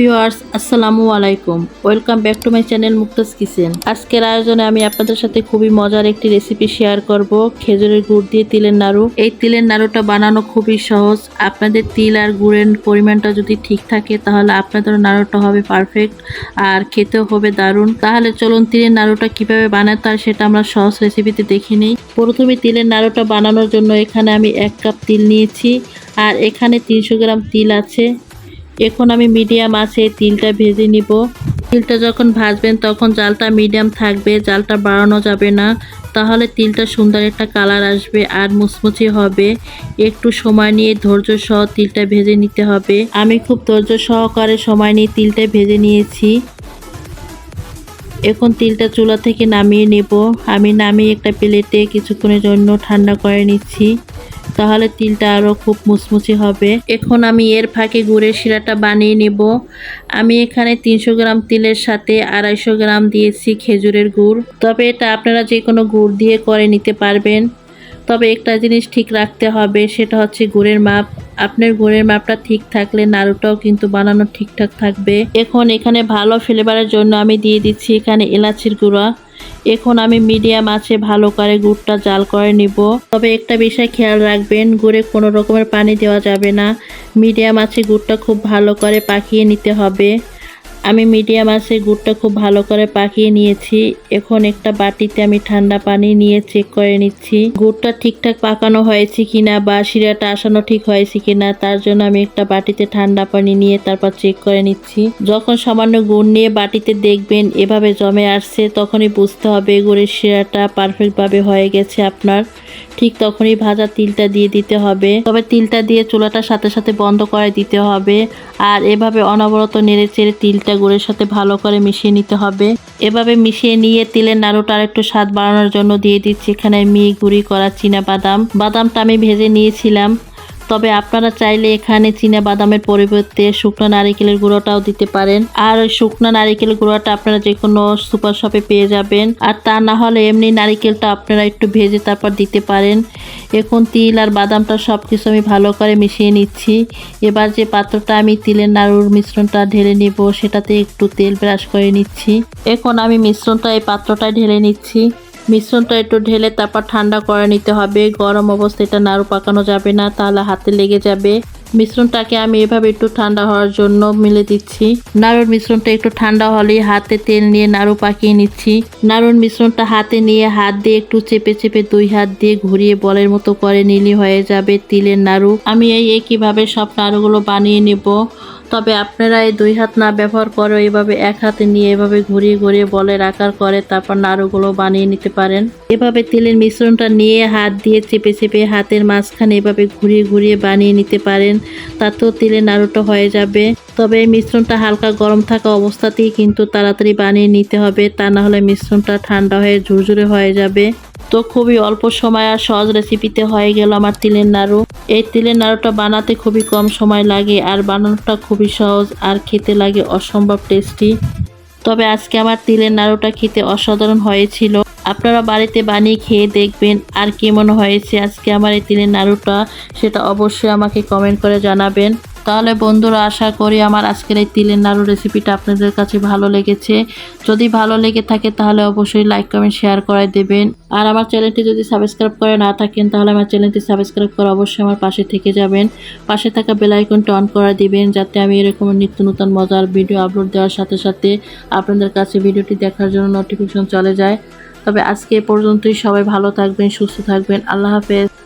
Viewers, আসসালামু আলাইকুম। Welcome back to my channel Mukta's kitchen. আজকের আয়োজনে আমি আপনাদের সাথে খুবই মজার একটি রেসিপি শেয়ার করব, খেজুরের গুড় দিয়ে তিলের নাড়ু। এই তিলের নাড়ুটা বানানো খুবই সহজ। আপনাদের তিল আর গুড়ের পরিমাণটা যদি ঠিক থাকে, তাহলে আপনাদের নাড়ুটা হবে পারফেক্ট আর খেতেও হবে দারুণ। তাহলে চলুন তিলের নাড়ুটা কীভাবে বানাতে হয় সেটা আমরা সহজ রেসিপিতে দেখে নিই। প্রথমে তিলের নাড়ুটা বানানোর জন্য এখানে আমি এক কাপ তিল নিয়েছি আর এখানে তিনশো গ্রাম তিল আছে। এখন আমি মিডিয়াম আছে, তিলটা ভেজে নিব। তিলটা যখন ভাজবেন তখন জালটা মিডিয়াম থাকবে, জালটা বাড়ানো যাবে না। তাহলে তিলটা সুন্দর একটা কালার আসবে আর মুচমুচে হবে। একটু সময় নিয়ে ধৈর্য সহ তিলটা ভেজে নিতে হবে। আমি খুব ধৈর্য সহকারে সময় নিয়ে তিলটা ভেজে নিয়েছি। এখন তিলটা চুলা থেকে নামিয়ে নেব। আমি নামিয়ে একটা প্লেটে কিছুক্ষণের জন্য ঠান্ডা করে নিচ্ছি। তাহলে তিলটা আরও খুব মুচমুচে হবে। এখন আমি এর ফাঁকে গুড়ের শিরাটা বানিয়ে নেব। আমি এখানে তিনশো গ্রাম তিলের সাথে আড়াইশো গ্রাম দিয়েছি খেজুরের গুড়। তবে এটা আপনারা যে কোনো গুড় দিয়ে করে নিতে পারবেন। তবে একটা জিনিস ঠিক রাখতে হবে, সেটা হচ্ছে গুড়ের মাপ। আপনার গুড়ের মাপটা ঠিক থাকলে নাড়ুটাও কিন্তু বানানো ঠিকঠাক থাকবে। এখন এখানে ভালো ফ্লেভারের জন্য আমি দিয়ে দিচ্ছি এখানে এলাচির গুঁড়া। এখন আমি মিডিয়াম আছে, ভালো করে গুড়টা জাল করে নিব। তবে একটা বিষয় খেয়াল রাখবেন, গুড়ে কোনো রকমের পানি দেওয়া যাবে না। মিডিয়াম আছে, গুড়টা খুব ভালো করে পাকিয়ে নিতে হবে। আমি মিডিয়াম আছে, গুড়টা খুব ভালো করে পাকিয়ে নিয়েছি। এখন একটা বাটিতে আমি ঠান্ডা পানি নিয়ে চেক করে নিচ্ছি, গুড়টা ঠিকঠাক পাকানো হয়েছে কিনা বা শিরাটা আসানো ঠিক হয়েছে কিনা, তার জন্য আমি একটা বাটিতে ঠান্ডা পানি নিয়ে তারপর চেক করে নিচ্ছি। যখন সামান্য গুড় নিয়ে বাটিতে দেখবেন এভাবে জমে আসছে, তখনই বুঝতে হবে গুড়ের শিরাটা পারফেক্টভাবে হয়ে গেছে আপনার। ঠিক তখনই ভাজা তিলটা দিয়ে দিতে হবে। তবে তিলটা দিয়ে চুলাটার সাথে সাথে বন্ধ করে দিতে হবে। আর এভাবে অনবরত নেড়ে চেড়ে তিলটা গুড়ের সাথে ভালো করে মিশিয়ে নিতে হবে। এভাবে মিশিয়ে নিয়ে তেলের নাড়ুটা একটু স্বাদ বাড়ানোর জন্য দিয়ে দিচ্ছি এখানে মি গুঁড়ি করা চীনা বাদাম। বাদামটা আমি ভেজে নিয়েছিলাম। তবে আপনারা চাইলে এখানে চীনা বাদামের পরিবর্তে শুকনো নারিকেলের গুঁড়োটাও দিতে পারেন। আর ওই শুকনো নারিকেল গুঁড়োটা আপনারা যে কোনো সুপার শপে পেয়ে যাবেন। আর তা না হলে এমনি নারিকেলটা আপনারা একটু ভেজে তারপর দিতে পারেন। এখন তিল আর বাদামটা সব কিছু আমি ভালো করে মিশিয়ে নিচ্ছি। এবার যে পাত্রটা আমি তিলের নাড়ুর মিশ্রণটা ঢেলে নিব, সেটাতে একটু তেল ব্রাশ করে নিচ্ছি। এখন আমি মিশ্রণটা এই পাত্রটায় ঢেলে নিচ্ছি। মিশ্রণটা একটু ঢেলে তারপর ঠান্ডা করে নিতে হবে। গরম অবস্থায় এটা নাড়ু পাকানো যাবে না, তাহলে হাতে লেগে যাবে। মিশ্রণটাকে আমি এভাবে একটু ঠান্ডা হওয়ার জন্য মিলে দিচ্ছি। নাড়ুর মিশ্রণটা একটু ঠান্ডা হলেই হাতে তেল নিয়ে নাড়ু পাকিয়ে নিচ্ছি। নাড়ুর মিশ্রণটা হাতে নিয়ে হাত দিয়ে একটু চেপে চেপে দুই হাত দিয়ে ঘুরিয়ে বলের মতো করে নিলি হয়ে যাবে তিলের নাড়ু। আমি এই একইভাবে সব নাড়ুগুলো বানিয়ে নেব। তবে আপনারা এই দুই হাত না ব্যবহার করে এভাবে এক হাতে নিয়ে এভাবে ঘুরিয়ে ঘুরিয়ে বলের আকার করে তারপর নাড়ুগুলো বানিয়ে নিতে পারেন। এভাবে তেলের মিশ্রণটা নিয়ে হাত দিয়ে চেপে চেপে হাতের মাঝখানে এভাবে ঘুরিয়ে ঘুরিয়ে বানিয়ে নিতে পারেন। তাতেও তেলের নাড়ুটা হয়ে যাবে। তবে এই মিশ্রণটা হালকা গরম থাকা অবস্থাতেই কিন্তু তাড়াতাড়ি বানিয়ে নিতে হবে। তা না হলে মিশ্রণটা ঠান্ডা হয়ে ঝুরঝুরে হয়ে যাবে। তো খুবই অল্প সময় আর সহজ রেসিপিতে হয়ে গেল আমার তিলের নাড়ু। এই তিলের নাড়ুটা বানাতে খুবই কম সময় লাগে আর বানানোটা খুবই সহজ আর খেতে লাগে অসম্ভব টেস্টি তবে আজকে আমার তিলের নাড়ুটা খেতে অসাধারণ হয়েছিল। আপনারা বাড়িতে বানিয়ে খেয়ে দেখবেন আর কেমন হয়েছে আজকে আমার এই তিলের নাড়ুটা, সেটা অবশ্যই আমাকে কমেন্ট করে জানাবেন। তাহলে বন্ধুরা, আশা করি আমার আজকের এই তিলের নাড়ু রেসিপিটা আপনাদের কাছে ভালো লেগেছে। যদি ভালো লেগে থাকে তাহলে অবশ্যই লাইক কমেন্ট শেয়ার করে দেবেন। আর আমার চ্যানেলটি যদি সাবস্ক্রাইব করে না থাকেন, তাহলে আমার চ্যানেলটি সাবস্ক্রাইব করে অবশ্যই আমার পাশে থেকে যাবেন। পাশে থাকা বেল আইকনটা অন করে দিবেন, যাতে আমি এরকম নিত্য নতুন মজার ভিডিও আপলোড দেওয়ার সাথে সাথে আপনাদের কাছে ভিডিওটি দেখার জন্য নোটিফিকেশন চলে যায়। তবে আজকে এ পর্যন্তই। সবাই ভালো থাকবেন, সুস্থ থাকবেন। আল্লাহ হাফেজ।